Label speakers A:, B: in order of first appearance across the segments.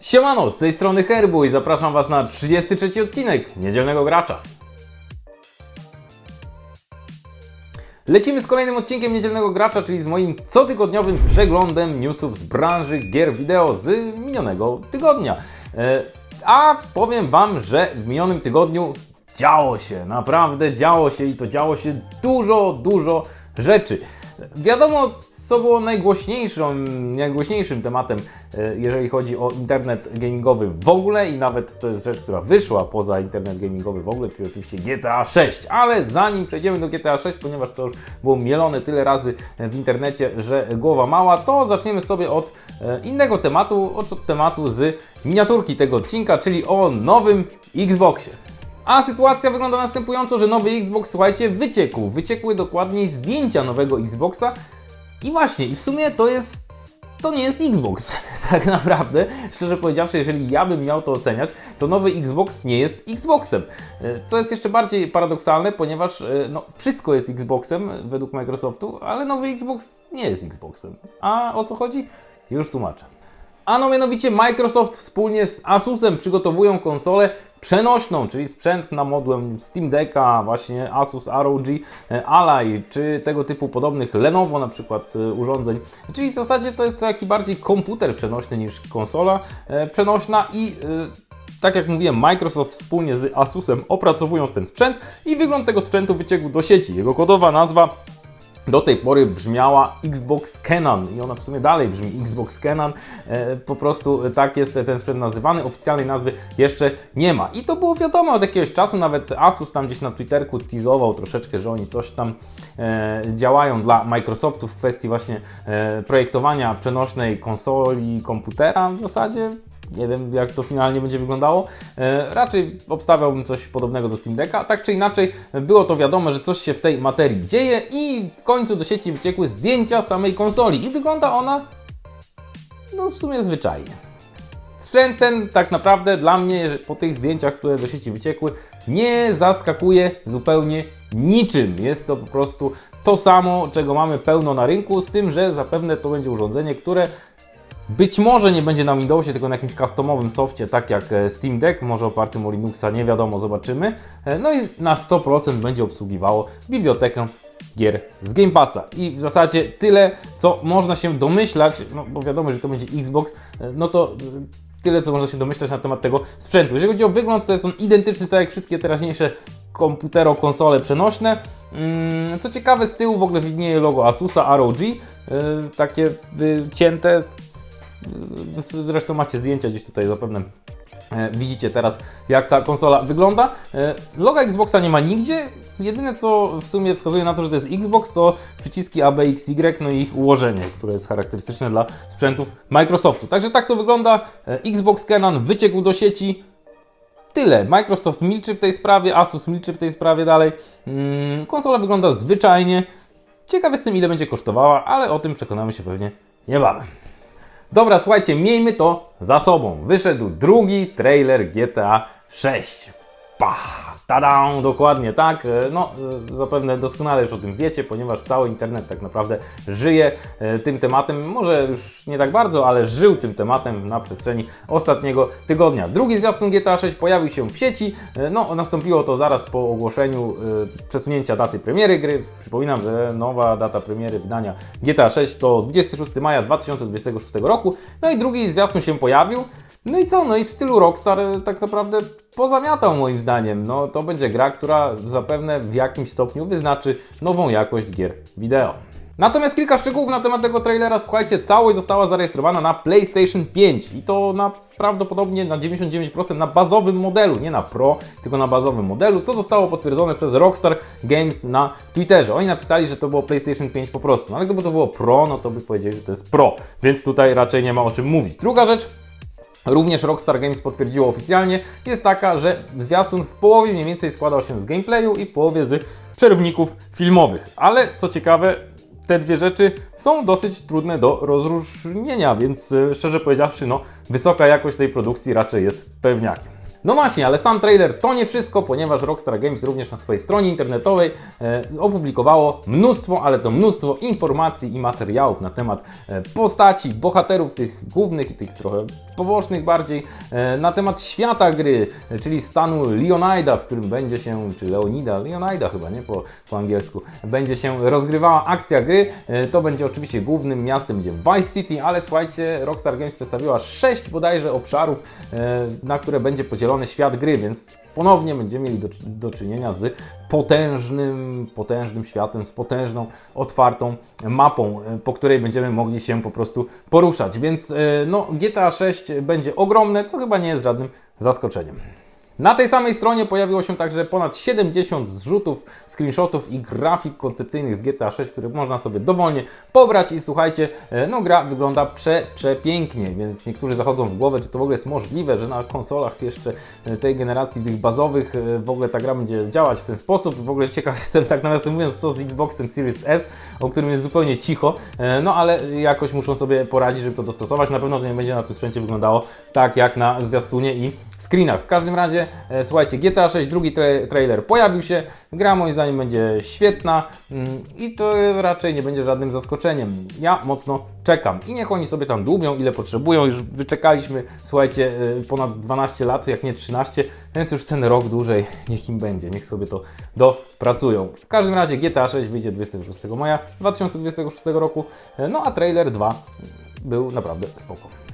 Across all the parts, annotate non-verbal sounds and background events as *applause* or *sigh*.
A: Siemano, z tej strony Herbu i zapraszam Was na 33 odcinek Niedzielnego Gracza. Lecimy z kolejnym odcinkiem Niedzielnego Gracza, czyli z moim cotygodniowym przeglądem newsów z branży gier wideo z minionego tygodnia. E, A powiem Wam, że w minionym tygodniu działo się, naprawdę działo się i to działo się dużo, dużo rzeczy. Wiadomo, co było najgłośniejszym, najgłośniejszym tematem, e, jeżeli chodzi o internet gamingowy w ogóle i nawet to jest rzecz, która wyszła poza internet gamingowy w ogóle, czyli oczywiście GTA 6. Ale zanim przejdziemy do GTA 6, ponieważ to już było mielone tyle razy w internecie, że głowa mała, to zaczniemy sobie od e, innego tematu, od tematu z miniaturki tego odcinka, czyli o nowym Xboxie. A sytuacja wygląda następująco, że nowy Xbox, słuchajcie, wyciekł. Wyciekły dokładniej zdjęcia nowego Xboxa. I właśnie, i w sumie to jest. To nie jest Xbox, *laughs* tak naprawdę. Szczerze powiedziawszy, jeżeli ja bym miał to oceniać, to nowy Xbox nie jest Xboxem. E, Co jest jeszcze bardziej paradoksalne, ponieważ e, no, wszystko jest Xboxem według Microsoftu, ale nowy Xbox nie jest Xboxem. A o co chodzi? Już tłumaczę. Ano mianowicie Microsoft wspólnie z Asusem przygotowują konsolę przenośną, czyli sprzęt na modłem Steam Decka, właśnie Asus ROG e, Ally, czy tego typu podobnych Lenovo na przykład e, urządzeń. Czyli w zasadzie to jest taki bardziej komputer przenośny niż konsola e, przenośna i tak jak mówiłem, Microsoft wspólnie z Asusem opracowują ten sprzęt i wygląd tego sprzętu wyciekł do sieci. Jego kodowa nazwa do tej pory brzmiała Xbox Canon i ona w sumie dalej brzmi Xbox Canon. E, po prostu tak jest ten sprzęt nazywany, oficjalnej nazwy jeszcze nie ma. I to było wiadomo od jakiegoś czasu, nawet Asus tam gdzieś na Twitterku teasował troszeczkę, że oni coś tam e, działają dla Microsoftu w kwestii właśnie e, projektowania przenośnej konsoli, komputera w zasadzie. Nie wiem, jak to finalnie będzie wyglądało. E, raczej obstawiałbym coś podobnego do Steam Decka. Tak czy inaczej, było to wiadomo, że coś się w tej materii dzieje i w końcu do sieci wyciekły zdjęcia samej konsoli. I wygląda ona, no w sumie zwyczajnie. Sprzęt ten tak naprawdę dla mnie po tych zdjęciach, które do sieci wyciekły, nie zaskakuje zupełnie niczym. Jest to po prostu to samo, czego mamy pełno na rynku, z tym, że zapewne to będzie urządzenie, które być może nie będzie na Windowsie, tylko na jakimś customowym softie, tak jak e, Steam Deck, może opartym o Linuxa, nie wiadomo, zobaczymy. E, No i na 100% będzie obsługiwało bibliotekę gier z Game Passa. I w zasadzie tyle, co można się domyślać, no bo wiadomo, że to będzie Xbox, e, no to tyle, co można się domyślać na temat tego sprzętu. Jeżeli chodzi o wygląd, to jest on identyczny, tak jak wszystkie teraźniejsze komputero, konsole przenośne. Mm, Co ciekawe, z tyłu w ogóle widnieje logo Asusa ROG, takie wycięte, Zresztą macie zdjęcia gdzieś tutaj zapewne. e, Widzicie teraz, jak ta konsola wygląda. E, Loga Xboxa nie ma nigdzie. Jedyne, co w sumie wskazuje na to, że to jest Xbox, to przyciski A, B, X, Y, no i ich ułożenie, które jest charakterystyczne dla sprzętów Microsoftu. Także tak to wygląda. E, Xbox Canon wyciekł do sieci. Tyle. Microsoft milczy w tej sprawie, Asus milczy w tej sprawie dalej. Mm, Konsola wygląda zwyczajnie. Ciekaw jestem, ile będzie kosztowała, ale o tym przekonamy się pewnie niebawem. Dobra, słuchajcie, miejmy to za sobą. Wyszedł drugi trailer GTA 6. Pah! Tada! Dokładnie tak. E, No, e, zapewne doskonale już o tym wiecie, ponieważ cały internet tak naprawdę żyje e, tym tematem. Może już nie tak bardzo, ale żył tym tematem na przestrzeni ostatniego tygodnia. Drugi zwiastun GTA 6 pojawił się w sieci. No, nastąpiło to zaraz po ogłoszeniu przesunięcia daty premiery gry. Przypominam, że nowa data premiery wydania GTA 6 to 26 maja 2026 roku. No i drugi zwiastun się pojawił. No i co? No i w stylu Rockstar e, tak naprawdę pozamiatał moim zdaniem. No to będzie gra, która zapewne w jakimś stopniu wyznaczy nową jakość gier wideo. Natomiast kilka szczegółów na temat tego trailera. Słuchajcie, całość została zarejestrowana na PlayStation 5 i to na prawdopodobnie na 99% na bazowym modelu, nie na Pro, tylko na bazowym modelu, co zostało potwierdzone przez Rockstar Games na Twitterze. Oni napisali, że to było PlayStation 5 po prostu, no ale gdyby to było Pro, no to by powiedzieli, że to jest Pro, więc tutaj raczej nie ma o czym mówić. Druga rzecz, Również Rockstar Games potwierdziło oficjalnie, jest taka, że zwiastun w połowie mniej więcej składał się z gameplayu i w połowie z przerwników filmowych. Ale co ciekawe, te dwie rzeczy są dosyć trudne do rozróżnienia, więc e, szczerze powiedziawszy, no, wysoka jakość tej produkcji raczej jest pewniakiem. No właśnie, ale sam trailer to nie wszystko, ponieważ Rockstar Games również na swojej stronie internetowej e, opublikowało mnóstwo, ale to mnóstwo informacji i materiałów na temat e, postaci, bohaterów tych głównych i tych trochę pobocznych bardziej, e, na temat świata gry, czyli stanu Leonida, w którym będzie się, czy Leonida, Leonida chyba, nie po, po angielsku, będzie się rozgrywała akcja gry. To będzie oczywiście głównym miastem, będzie Vice City, ale słuchajcie, Rockstar Games przedstawiła sześć bodajże obszarów, na które będzie podzielony świat gry, więc ponownie będziemy mieli do, do czynienia z potężnym, potężnym światem, z potężną, otwartą mapą, e, po której będziemy mogli się po prostu poruszać. Więc e, no, GTA 6 będzie ogromne, co chyba nie jest żadnym zaskoczeniem. Na tej samej stronie pojawiło się także ponad 70 zrzutów, screenshotów i grafik koncepcyjnych z GTA 6, które można sobie dowolnie pobrać i słuchajcie, e, no gra wygląda prze, przepięknie, więc niektórzy zachodzą w głowę, czy to w ogóle jest możliwe, że na konsolach jeszcze e, tej generacji tych bazowych e, w ogóle ta gra będzie działać w ten sposób. W ogóle ciekaw *laughs* jestem tak nawiasem mówiąc, co z Xboxem Series S, o którym jest zupełnie cicho, no ale jakoś muszą sobie poradzić, żeby to dostosować. Na pewno to nie będzie na tym sprzęcie wyglądało tak jak na zwiastunie i screenach. W każdym razie, e, słuchajcie, GTA 6, drugi tra trailer pojawił się. Gra moim zdaniem będzie świetna mm, i to raczej nie będzie żadnym zaskoczeniem. Ja mocno czekam i niech oni sobie tam dłubią, ile potrzebują. Już wyczekaliśmy, słuchajcie, e, ponad 12 lat, jak nie 13, więc już ten rok dłużej niech im będzie, niech sobie to dopracują. W każdym razie GTA 6 wyjdzie 26 maja 2026 roku, e, no a trailer 2 był naprawdę spoko.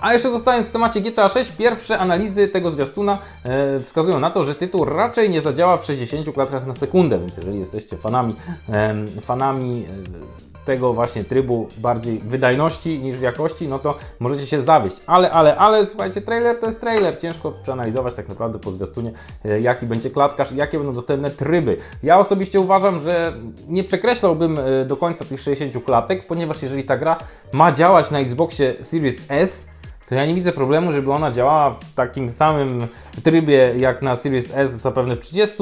A: A jeszcze zostając w temacie GTA 6, pierwsze analizy tego zwiastuna e, wskazują na to, że tytuł raczej nie zadziała w 60 klatkach na sekundę, więc jeżeli jesteście fanami, em, fanami e, tego właśnie trybu bardziej wydajności niż jakości, no to możecie się zawieść. Ale, ale, ale słuchajcie, trailer to jest trailer. Ciężko przeanalizować tak naprawdę po zwiastunie, e, jaki będzie klatkarz jakie będą dostępne tryby. Ja osobiście uważam, że nie przekreślałbym e, do końca tych 60 klatek, ponieważ jeżeli ta gra ma działać na Xboxie Series S, to ja nie widzę problemu, żeby ona działała w takim samym trybie jak na Series S, zapewne w 30,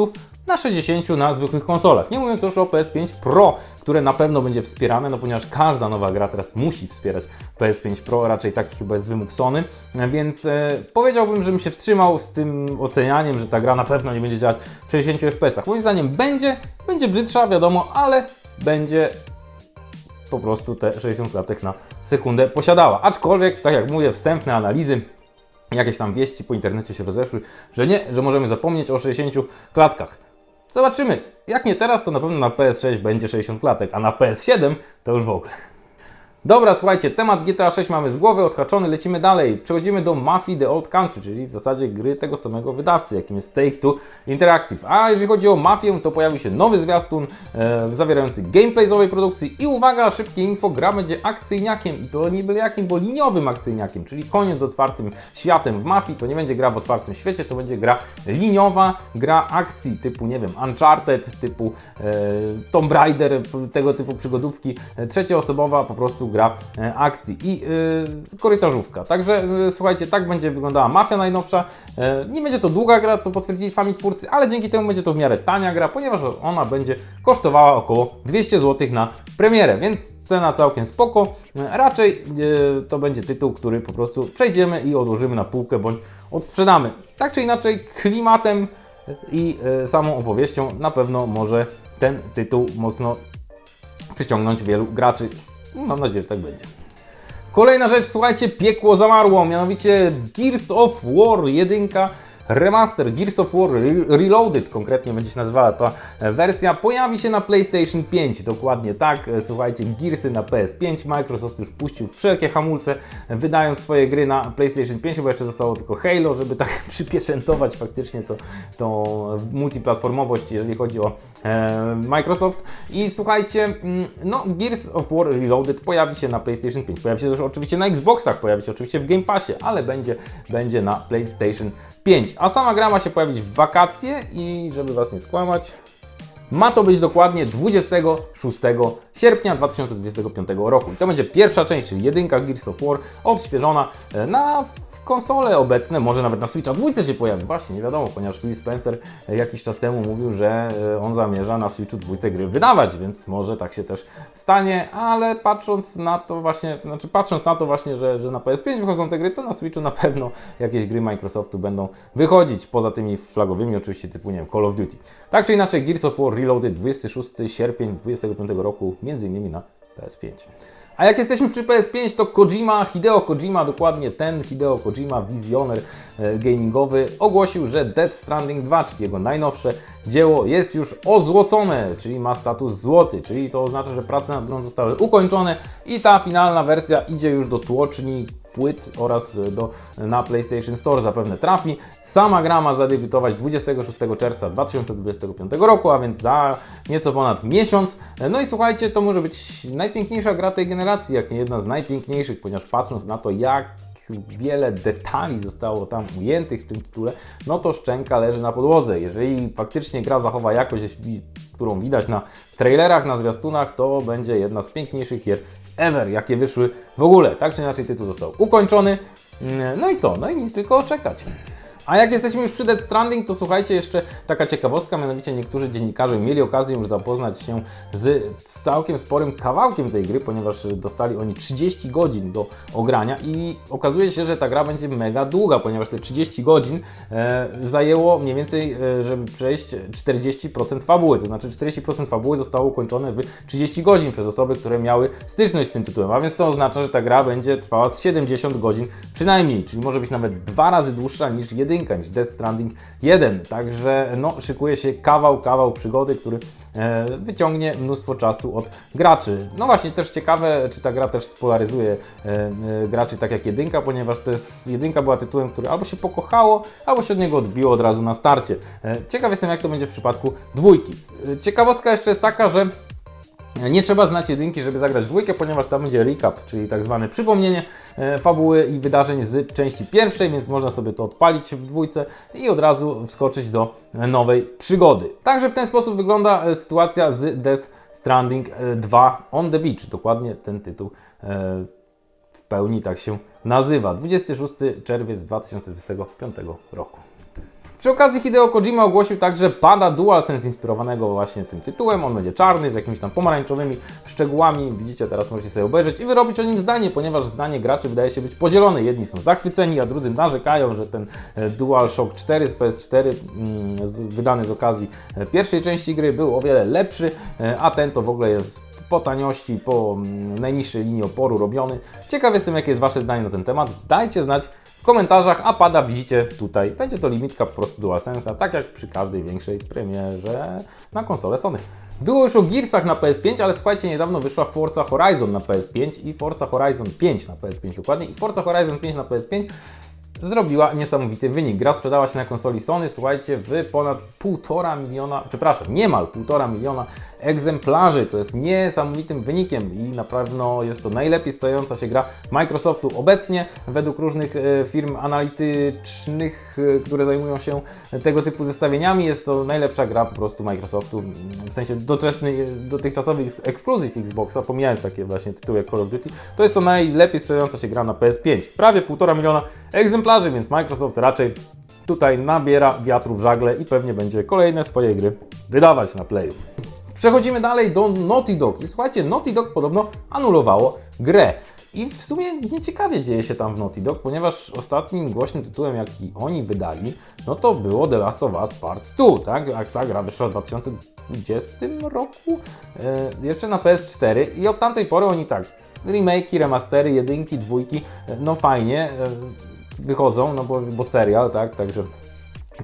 A: na 60 na zwykłych konsolach. Nie mówiąc już o PS5 Pro, które na pewno będzie wspierane, no ponieważ każda nowa gra teraz musi wspierać PS5 Pro, raczej taki chyba jest wymóg Sony, więc e, powiedziałbym, żebym się wstrzymał z tym ocenianiem, że ta gra na pewno nie będzie działać w 60 FPS. Moim zdaniem będzie, będzie brzydsza, wiadomo, ale będzie po prostu te 60 klatek na sekundę posiadała. Aczkolwiek, tak jak mówię, wstępne analizy, jakieś tam wieści po internecie się rozeszły, że nie, że możemy zapomnieć o 60 klatkach. Zobaczymy. Jak nie teraz, to na pewno na PS6 będzie 60 klatek, a na PS7 to już w ogóle. Dobra, słuchajcie, temat GTA 6 mamy z głowy odhaczony, lecimy dalej. Przechodzimy do Mafii The Old Country, czyli w zasadzie gry tego samego wydawcy, jakim jest Take-Two Interactive. A jeżeli chodzi o Mafię, to pojawi się nowy zwiastun e, zawierający gameplay z owej produkcji i uwaga, szybkie info, gra będzie akcyjniakiem i to nie byle jakim, bo liniowym akcyjniakiem, czyli koniec z otwartym światem w Mafii, to nie będzie gra w otwartym świecie, to będzie gra liniowa, gra akcji typu, nie wiem, Uncharted, typu e, Tomb Raider, tego typu przygodówki, e, trzecioosobowa po prostu gra e, akcji i e, korytarzówka. Także e, słuchajcie, tak będzie wyglądała Mafia najnowsza. Nie będzie to długa gra, co potwierdzili sami twórcy, ale dzięki temu będzie to w miarę tania gra, ponieważ ona będzie kosztowała około 200 zł na premierę, więc cena całkiem spoko. Raczej to będzie tytuł, który po prostu przejdziemy i odłożymy na półkę bądź odsprzedamy. Tak czy inaczej, klimatem i samą opowieścią na pewno może ten tytuł mocno przyciągnąć wielu graczy. I Mam nadzieję, że tak będzie. Kolejna rzecz, słuchajcie, piekło zamarło, mianowicie Gears of War 1 Remaster Gears of War Re- Reloaded, konkretnie będzie się nazywała ta e, wersja, pojawi się na PlayStation 5, dokładnie tak, E, słuchajcie, Gearsy na PS5, Microsoft już puścił wszelkie hamulce, wydając swoje gry na PlayStation 5, bo jeszcze zostało tylko Halo, żeby tak *laughs* przypieczętować faktycznie to, to multiplatformowość, jeżeli chodzi o e, Microsoft. I słuchajcie, mm, no Gears of War Reloaded pojawi się na PlayStation 5, pojawi się też oczywiście na Xboxach, pojawi się oczywiście w Game Passie, ale będzie, będzie na PlayStation 5. A sama gra ma się pojawić w wakacje i żeby Was nie skłamać, Ma to być dokładnie 26 sierpnia 2025 roku. I to będzie pierwsza część, czyli jedynka Gears of War, odświeżona e, na konsole obecne, może nawet na Switcha dwójce się pojawi, właśnie nie wiadomo, ponieważ Phil Spencer e, jakiś czas temu mówił, że e, on zamierza na Switchu dwójce gry wydawać, więc może tak się też stanie, ale patrząc na to właśnie, znaczy patrząc na to właśnie, że, że na PS5 wychodzą te gry, to na Switchu na pewno jakieś gry Microsoftu będą wychodzić, poza tymi flagowymi oczywiście typu, nie wiem, Call of Duty. Tak czy inaczej, Gears of War Reloaded 26 sierpień 2025 roku, innymi na PS5. A jak jesteśmy przy PS5, to Kojima, Hideo Kojima, dokładnie ten Hideo Kojima, wizjoner e, gamingowy, ogłosił, że Death Stranding 2, czyli jego najnowsze dzieło, jest już ozłocone, czyli ma status złoty, czyli to oznacza, że prace nad grą zostały ukończone i ta finalna wersja idzie już do tłoczni płyt oraz do, na PlayStation Store zapewne trafi. Sama gra ma zadebiutować 26 czerwca 2025 roku, a więc za nieco ponad miesiąc. No i słuchajcie, to może być najpiękniejsza gra tej generacji, jak nie jedna z najpiękniejszych, ponieważ patrząc na to, jak wiele detali zostało tam ujętych w tym tytule, no to szczęka leży na podłodze. Jeżeli faktycznie gra zachowa jakość, którą widać na trailerach, na zwiastunach, to będzie jedna z piękniejszych gier ever, jakie wyszły w ogóle. Tak czy inaczej tytuł został ukończony. No i co? No i nic tylko czekać. A jak jesteśmy już przy Dead Stranding, to słuchajcie, jeszcze taka ciekawostka, mianowicie niektórzy dziennikarze mieli okazję już zapoznać się z całkiem sporym kawałkiem tej gry, ponieważ dostali oni 30 godzin do ogrania i okazuje się, że ta gra będzie mega długa, ponieważ te 30 godzin e, zajęło mniej więcej, e, żeby przejść 40% fabuły, to znaczy 40% fabuły zostało ukończone w 30 godzin przez osoby, które miały styczność z tym tytułem, a więc to oznacza, że ta gra będzie trwała z 70 godzin przynajmniej, czyli może być nawet dwa razy dłuższa niż jedynka jedynka niż Death Stranding 1. Także no, szykuje się kawał, kawał przygody, który e, wyciągnie mnóstwo czasu od graczy. No właśnie, też ciekawe, czy ta gra też spolaryzuje e, e, graczy tak jak jedynka, ponieważ to jest, jedynka była tytułem, który albo się pokochało, albo się od niego odbiło od razu na starcie. Ciekaw jestem, jak to będzie w przypadku dwójki. Ciekawostka jeszcze jest taka, że nie trzeba znać jedynki, żeby zagrać w dwójkę, ponieważ tam będzie recap, czyli tak zwane przypomnienie e, fabuły i wydarzeń z części pierwszej, więc można sobie to odpalić w dwójce i od razu wskoczyć do nowej przygody. Także w ten sposób wygląda e, sytuacja z Death Stranding 2 On The Beach. Dokładnie ten tytuł e, w pełni tak się nazywa. 26 czerwiec 2025 roku. Przy okazji Hideo Kojima ogłosił także pada DualSense inspirowanego właśnie tym tytułem. On będzie czarny z jakimiś tam pomarańczowymi szczegółami. Widzicie, teraz możecie sobie obejrzeć i wyrobić o nim zdanie, ponieważ zdanie graczy wydaje się być podzielone. Jedni są zachwyceni, a drudzy narzekają, że ten e, DualShock 4 z PS4 mm, wydany z okazji e, pierwszej części gry był o wiele lepszy, e, a ten to w ogóle jest po taniości, po mm, najniższej linii oporu robiony. Ciekaw jestem, jakie jest Wasze zdanie na ten temat. Dajcie znać w komentarzach, a pada widzicie tutaj. Będzie to limitka po prostu DualSense'a, tak jak przy każdej większej premierze na konsolę Sony. Było już o Gearsach na PS5, ale słuchajcie, niedawno wyszła Forza Horizon na PS5 i Forza Horizon 5 na PS5 dokładnie i Forza Horizon 5 na PS5 zrobiła niesamowity wynik. Gra sprzedała się na konsoli Sony, słuchajcie, w ponad 1,5 miliona, przepraszam, niemal 1,5 miliona egzemplarzy. To jest niesamowitym wynikiem i na pewno jest to najlepiej sprzedająca się gra Microsoftu obecnie. Według różnych e, firm analitycznych, e, które zajmują się tego typu zestawieniami, jest to najlepsza gra po prostu Microsoftu, w sensie doczesny, dotychczasowy ekskluzyw Xboxa, pomijając takie właśnie tytuły jak Call of Duty, to jest to najlepiej sprzedająca się gra na PS5. Prawie 1,5 miliona egzemplarzy, więc Microsoft raczej tutaj nabiera wiatru w żagle i pewnie będzie kolejne swoje gry wydawać na Playu. Przechodzimy dalej do Naughty Dog. I słuchajcie, Naughty Dog podobno anulowało grę. I w sumie nieciekawie dzieje się tam w Naughty Dog, ponieważ ostatnim głośnym tytułem, jaki oni wydali, no to było The Last of Us Part 2, tak? Jak ta gra wyszła w 2020 roku, e, jeszcze na PS4 i od tamtej pory oni tak, remake'i, remastery, jedynki, dwójki, e, no fajnie e, wychodzą, no bo, bo serial, tak? Także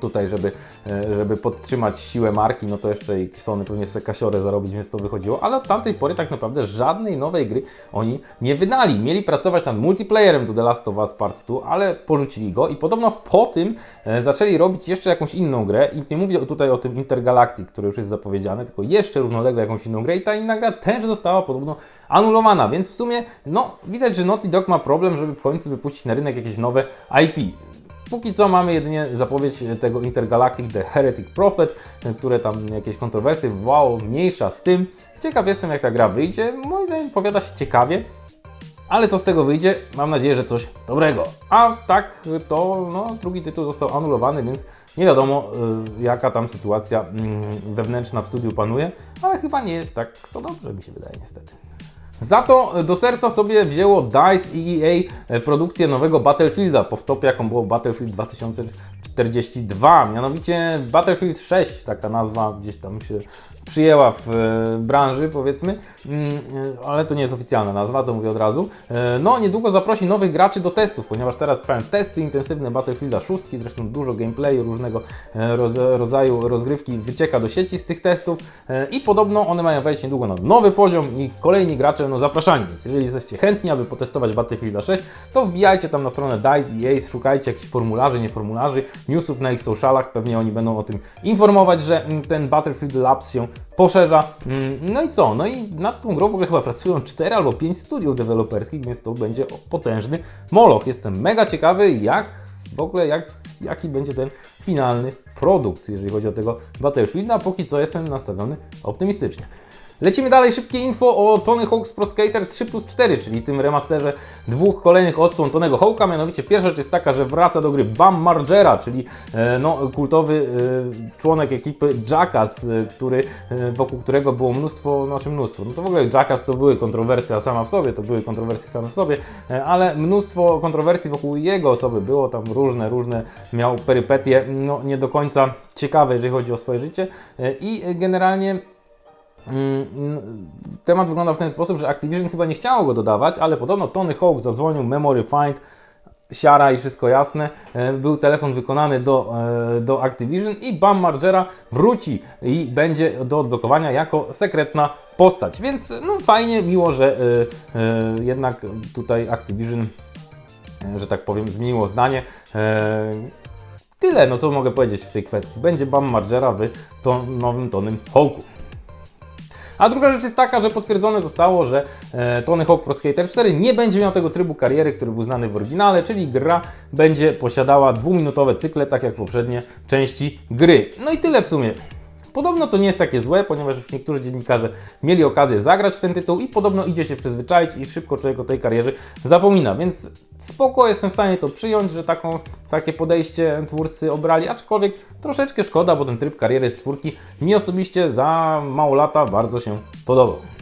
A: tutaj, żeby, e, żeby podtrzymać siłę marki, no to jeszcze i Sony pewnie sobie kasiorę zarobić, więc to wychodziło, ale od tamtej pory tak naprawdę żadnej nowej gry oni nie wydali. Mieli pracować nad multiplayerem do The Last of Us Part 2, ale porzucili go i podobno po tym e, zaczęli robić jeszcze jakąś inną grę i nie mówię tutaj o tym Intergalactic, który już jest zapowiedziany, tylko jeszcze równolegle jakąś inną grę i ta inna gra też została podobno anulowana, więc w sumie no widać, że Naughty Dog ma problem, żeby w końcu wypuścić na rynek jakieś nowe IP Póki co mamy jedynie zapowiedź tego Intergalactic The Heretic Prophet, które tam jakieś kontrowersje wywołało, mniejsza z tym. Ciekaw jestem jak ta gra wyjdzie, moim zdaniem zapowiada się ciekawie. Ale co z tego wyjdzie? Mam nadzieję, że coś dobrego. A tak to no, drugi tytuł został anulowany, więc nie wiadomo y, jaka tam sytuacja y, wewnętrzna w studiu panuje, ale chyba nie jest tak co dobrze, mi się wydaje niestety. Za to do serca sobie wzięło DICE i EA produkcję nowego Battlefielda, po wtopie jaką było Battlefield 2042, mianowicie Battlefield 6, taka nazwa gdzieś tam się przyjęła w e, branży, powiedzmy, mm, e, ale to nie jest oficjalna nazwa, to mówię od razu. E, No, niedługo zaprosi nowych graczy do testów, ponieważ teraz trwają testy intensywne Battlefielda 6, zresztą dużo gameplayu, różnego e, rodzaju rozgrywki wycieka do sieci z tych testów e, i podobno one mają wejść niedługo na nowy poziom i kolejni gracze no zapraszani, więc jeżeli jesteście chętni, aby potestować Battlefielda 6, to wbijajcie tam na stronę DICE i Ace, szukajcie jakichś formularzy, nie formularzy, newsów na ich socialach, pewnie oni będą o tym informować, że mm, ten Battlefield Labs się poszerza. Mm, No i co? No i nad tą grą w ogóle chyba pracują 4 albo 5 studiów deweloperskich, więc to będzie potężny moloch. Jestem mega ciekawy, jak w ogóle, jak, jaki będzie ten finalny produkt, jeżeli chodzi o tego Battlefielda. Póki co jestem nastawiony optymistycznie. Lecimy dalej, szybkie info o Tony Hawk's Pro Skater 3 plus 4, czyli tym remasterze dwóch kolejnych odsłon Tonego Hawk'a. Mianowicie pierwsza rzecz jest taka, że wraca do gry Bam Margera, czyli e, no, kultowy e, członek ekipy Jackass, e, który, wokół którego było mnóstwo, znaczy mnóstwo, no to w ogóle Jackass to były kontrowersje sama w sobie, to były kontrowersje same w sobie, ale mnóstwo kontrowersji wokół jego osoby było, tam różne, różne miał perypetie, no nie do końca ciekawe, jeżeli chodzi o swoje życie i generalnie Temat wygląda w ten sposób, że Activision chyba nie chciało go dodawać, ale podobno Tony Hawk zadzwonił, memory find, siara i wszystko jasne. E, Był telefon wykonany do, e, do Activision i Bam Margera wróci i będzie do odblokowania jako sekretna postać. Więc no fajnie, miło, że e, jednak tutaj Activision, że tak powiem, zmieniło zdanie. Tyle, no co mogę powiedzieć w tej kwestii. Będzie Bam Margera w to nowym Tonym Hawku. A druga rzecz jest taka, że potwierdzone zostało, że e, Tony Hawk Pro Skater 4 nie będzie miał tego trybu kariery, który był znany w oryginale, czyli gra będzie posiadała dwuminutowe cykle, tak jak poprzednie części gry. No i tyle w sumie. Podobno to nie jest takie złe, ponieważ już niektórzy dziennikarze mieli okazję zagrać w ten tytuł i podobno idzie się przyzwyczaić i szybko człowiek o tej karierze zapomina, więc spoko jestem w stanie to przyjąć, że taką, takie podejście twórcy obrali, aczkolwiek troszeczkę szkoda, bo ten tryb kariery z czwórki mi osobiście za mało lata bardzo się podobał.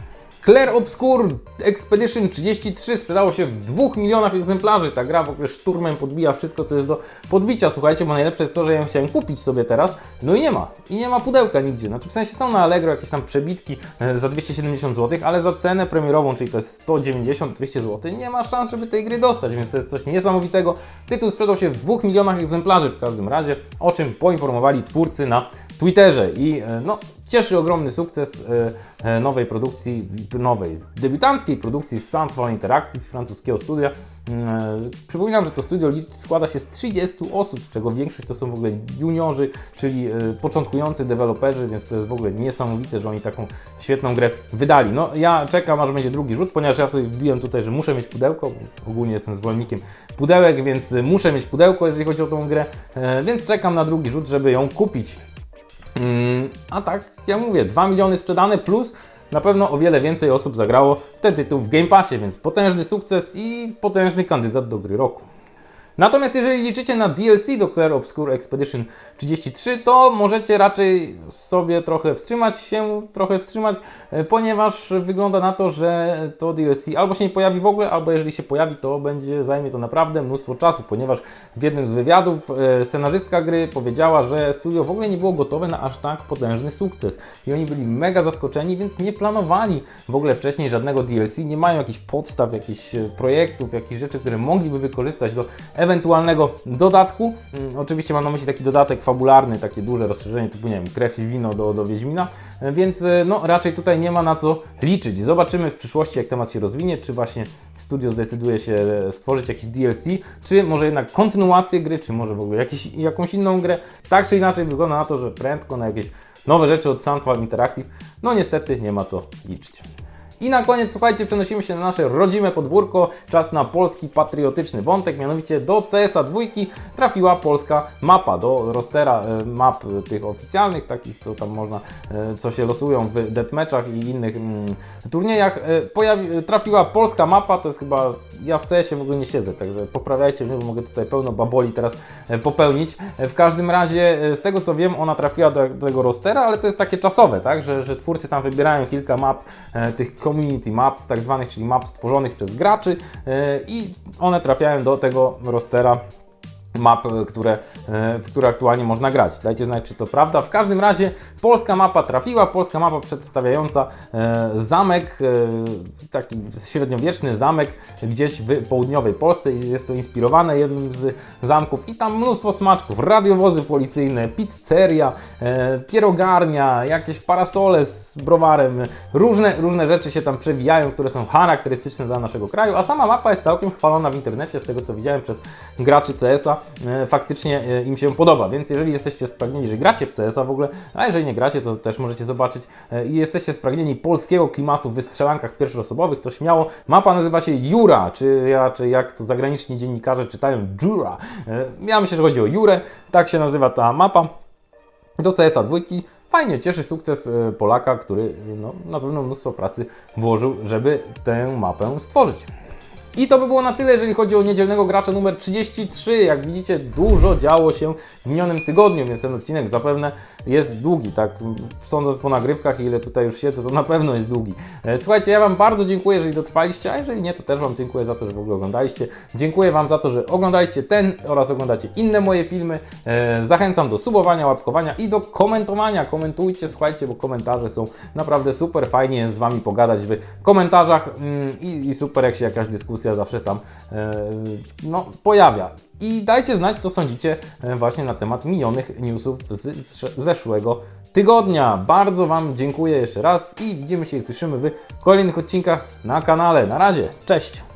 A: Claire Obscure Expedition 33 sprzedało się w 2 milionach egzemplarzy. Ta gra w ogóle szturmem podbija wszystko, co jest do podbicia. Słuchajcie, bo najlepsze jest to, że ja ją chciałem kupić sobie teraz, no i nie ma. I nie ma pudełka nigdzie. Znaczy w sensie są na Allegro jakieś tam przebitki e, za 270 zł, ale za cenę premierową, czyli to jest 190-200 zł, nie ma szans, żeby tej gry dostać, więc to jest coś niesamowitego. Tytuł sprzedał się w 2 milionach egzemplarzy w każdym razie, o czym poinformowali twórcy na Twitterze i e, no, cieszy ogromny sukces e, e, nowej produkcji, nowej, debiutanckiej produkcji Soundfall Interactive, francuskiego studia. Mm, e, Przypominam, że to studio składa się z 30 osób, z czego większość to są w ogóle juniorzy, czyli początkujący deweloperzy, więc to jest w ogóle niesamowite, że oni taką świetną grę wydali. No ja czekam, aż będzie drugi rzut, ponieważ ja sobie wbiłem tutaj, że muszę mieć pudełko, ogólnie jestem zwolennikiem pudełek, więc muszę mieć pudełko, jeżeli chodzi o tą grę, więc czekam na drugi rzut, żeby ją kupić. Mm, A tak, ja mówię, 2 miliony sprzedane plus na pewno o wiele więcej osób zagrało ten tytuł w Game Passie, więc potężny sukces i potężny kandydat do gry roku. Natomiast jeżeli liczycie na DLC do Claire Obscure Expedition 33, to możecie raczej sobie trochę wstrzymać się, trochę wstrzymać, e, ponieważ wygląda na to, że to DLC albo się nie pojawi w ogóle, albo jeżeli się pojawi, to będzie zajmie to naprawdę mnóstwo czasu, ponieważ w jednym z wywiadów e, scenarzystka gry powiedziała, że studio w ogóle nie było gotowe na aż tak potężny sukces. I oni byli mega zaskoczeni, więc nie planowali w ogóle wcześniej żadnego DLC, nie mają jakichś podstaw, jakichś e, projektów, jakichś rzeczy, które mogliby wykorzystać do ewentualnego dodatku. Mm, Oczywiście mam na myśli taki dodatek fabularny, takie duże rozszerzenie typu, nie wiem, krew i wino do, do Wiedźmina, E, więc e, no raczej tutaj nie ma na co liczyć. Zobaczymy w przyszłości, jak temat się rozwinie, czy właśnie studio zdecyduje się e, stworzyć jakiś DLC, czy może jednak kontynuację gry, czy może w ogóle jakiś, jakąś inną grę. Tak czy inaczej wygląda na to, że prędko na jakieś nowe rzeczy od Soundfall Interactive, no niestety nie ma co liczyć. I na koniec, słuchajcie, przenosimy się na nasze rodzime podwórko. Czas na polski patriotyczny wątek, mianowicie do CSA dwójki trafiła polska mapa, do rostera e, map tych oficjalnych, takich co tam można, e, co się losują w deathmatchach i innych mm, turniejach. E, Pojawi, trafiła polska mapa, to jest chyba, ja w CS-ie w ogóle nie siedzę, także poprawiajcie mnie, bo mogę tutaj pełno baboli teraz popełnić. W każdym razie, z tego co wiem, ona trafiła do, do tego rostera, ale to jest takie czasowe, tak, że, że twórcy tam wybierają kilka map, tych community maps, tak zwanych, czyli map stworzonych przez graczy e, i one trafiają do tego rostera map, które, e, w które aktualnie można grać. Dajcie znać, czy to prawda. W każdym razie polska mapa trafiła, polska mapa przedstawiająca e, zamek, e, taki średniowieczny zamek gdzieś w południowej Polsce. i Jest to inspirowane jednym z zamków i tam mnóstwo smaczków, radiowozy policyjne, pizzeria, pierogarnia, jakieś parasole z browarem, różne, różne rzeczy się tam przewijają, które są charakterystyczne dla naszego kraju, a sama mapa jest całkiem chwalona w internecie, z tego co widziałem przez graczy CS-a, faktycznie e, im się podoba, więc jeżeli jesteście spragnieni, że gracie w CS-a w ogóle, a jeżeli nie gracie, to też możecie zobaczyć e, i jesteście spragnieni polskiego klimatu w wystrzelankach pierwszoosobowych, to śmiało, mapa nazywa się Jura, czy raczej jak to zagraniczni dziennikarze czytają Jura. E, Ja myślę, że chodzi o Jurę, tak się nazywa ta mapa do CSA dwójki. Fajnie, cieszy sukces e, Polaka, który no, na pewno mnóstwo pracy włożył, żeby tę mapę stworzyć. I to by było na tyle, jeżeli chodzi o niedzielnego gracza numer 33. Jak widzicie, dużo działo się w minionym tygodniu, więc ten odcinek zapewne jest długi, tak? Sądząc po nagrywkach, ile tutaj już siedzę, to na pewno jest długi. E, Słuchajcie, ja Wam bardzo dziękuję, jeżeli dotrwaliście, a jeżeli nie, to też Wam dziękuję za to, że w ogóle oglądaliście. Dziękuję Wam za to, że oglądaliście ten oraz oglądacie inne moje filmy. E, Zachęcam do subowania, łapkowania i do komentowania. Komentujcie, słuchajcie, bo komentarze są naprawdę super, fajnie jest z Wami pogadać w komentarzach mm, i, i super, jak się jakaś dyskusja zawsze tam e, no, pojawia. I dajcie znać, co sądzicie e, właśnie na temat minionych newsów z zeszłego tygodnia. Bardzo Wam dziękuję jeszcze raz i widzimy się i słyszymy w kolejnych odcinkach na kanale. Na razie, cześć!